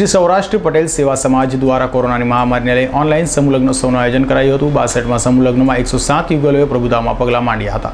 શ્રી સૌરાષ્ટ્ર પટેલ સેવા સમાજ દ્વારા કોરોનાની મહામારીને લઈ ઓનલાઈન સમૂહ લગ્નોત્સવનું આયોજન કરાયું હતું. બાસઠમાં સમૂહલગ્નમાં એકસો સાત યુગલોએ પ્રભુતામાં પગલાં માંડ્યા હતા.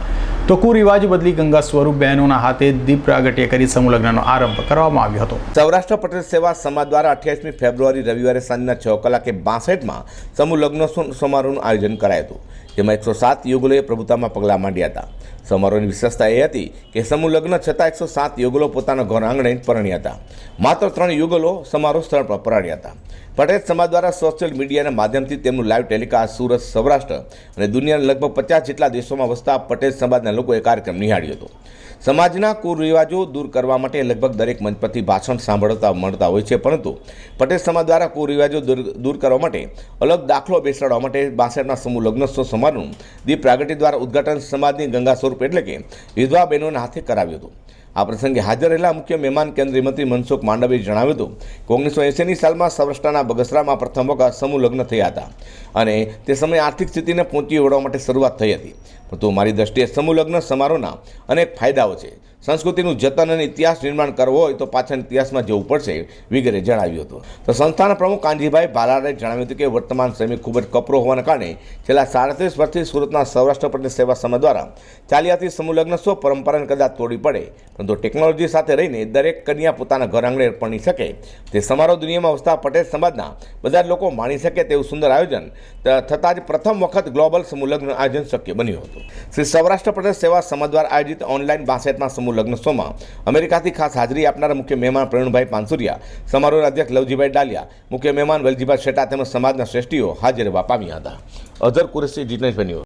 તો કુરિવાજ બદલી ગંગા સ્વરૂપ બહેનોના હાથે દીપ પ્રાગટ્ય કરી સમૂહ લગ્નનો આરંભ કરવામાં આવ્યો હતો. સૌરાષ્ટ્ર પટેલ સેવા સમાજ દ્વારા અઠ્યાવીસમી ફેબ્રુઆરી રવિવારે સાંજના છ કલાકે બાસઠમાં સમૂહ લગ્ન સમારોહનું આયોજન કરાયું હતું. જેમાં એકસો સાત યુગલોએ પ્રભુતામાં પગલાં માંડ્યા હતા. સમારોહની વિશેષતા એ હતી કે સમૂહ લગ્ન છતાં એકસો સાત યુગલો પોતાના ઘર આંગણે પરણ્યા હતા. માત્ર ત્રણ યુગલો સમારોહ સ્થળ પર પરણ્યા હતા. પટેલ સમાજ દ્વારા સોશિયલ મીડિયાના માધ્યમથી તેમનું લાઈવ ટેલિકાસ્ટ સુરત, સૌરાષ્ટ્ર અને દુનિયાના લગભગ પચાસ જેટલા દેશોમાં વસતા પટેલ સમાજના લોકોએ કાર્યક્રમ નિહાળ્યો હતો. સમાજના કુરિવાજો દૂર કરવા માટે લગભગ દરેક મંચ પરથી ભાષણ સાંભળતા મળતા હોય છે, પરંતુ પટેલ સમાજ દ્વારા કુરિવાજો દૂર કરવા માટે અલગ દાખલો બેસાડવા માટે બાસઠના સમૂહ લગ્નોત્સવ સમારોહનું દીપ પ્રાગટ્ય દ્વારા ઉદઘાટન સમાજની ગંગા સ્વરૂપ એટલે કે વિધવા બહેનોના હાથે કરાવ્યું હતું. આ પ્રસંગે હાજર રહેલા મુખ્ય મહેમાન કેન્દ્રીય મંત્રી મનસુખ માંડવીએ જણાવ્યું હતું કે ઓગણીસો એંસીની સાલમાં સૌરાષ્ટ્રના બગસરામાં પ્રથમ વખત સમૂહ લગ્ન થયા હતા અને તે સમયે આર્થિક સ્થિતિને પહોંચી વળવા માટે શરૂઆત થઈ હતી. પરંતુ મારી દ્રષ્ટિએ સમૂહ લગ્ન સમારોહના અનેક ફાયદાઓ છે. સંસ્કૃતિનું જતન અને ઇતિહાસ નિર્માણ કરવો હોય તો પાછળ ઇતિહાસમાં જવું પડશે, વગેરે જણાવ્યું હતું. તો સંસ્થાના પ્રમુખ કાંજીભાઈ ભાલારે જણાવ્યું હતું કે વર્તમાન સમય ખૂબ જ કપરો હોવાના કારણે છેલ્લા સાડત્રીસ વર્ષથી સુરતના સૌરાષ્ટ્ર પ્રદેશ સેવા સમાજ દ્વારા ચાલ્યાથી સમૂહલગ્ન સમૂહ સ્વ પરંપરાને કદાચ તોડી પડે, પરંતુ ટેકનોલોજી સાથે રહીને દરેક કન્યા પોતાના ઘર આંગણે પરણી શકે. તે સમારોહ દુનિયામાં વસતા પટેલ સમાજના બધા લોકો માણી શકે તેવું સુંદર આયોજન થતાં જ પ્રથમ વખત ગ્લોબલ સમૂહલગ્ન આયોજન શક્ય બન્યું હતું. શ્રી સૌરાષ્ટ્ર પ્રદેશ સેવા સમાજ દ્વારા આયોજિત ઓનલાઈન બાસઠમાં સમૂહ લગ્ન શોમાં. અમેરિકાથી ખાસ હાજરી આપનારા મુખ્ય મહેમાન પ્રવીણભાઈ પાનસુરિયા, સમારોહના અધ્યક્ષ લવજીભાઈ ડાલિયા, મુખ્ય મહેમાન વલજીભાઈ શેટા તેમજ સમાજના શ્રેષ્ઠીઓ હાજર રહેવા પામ્યા હતા. અઝર કુરેશી જીતનેશ બન્યો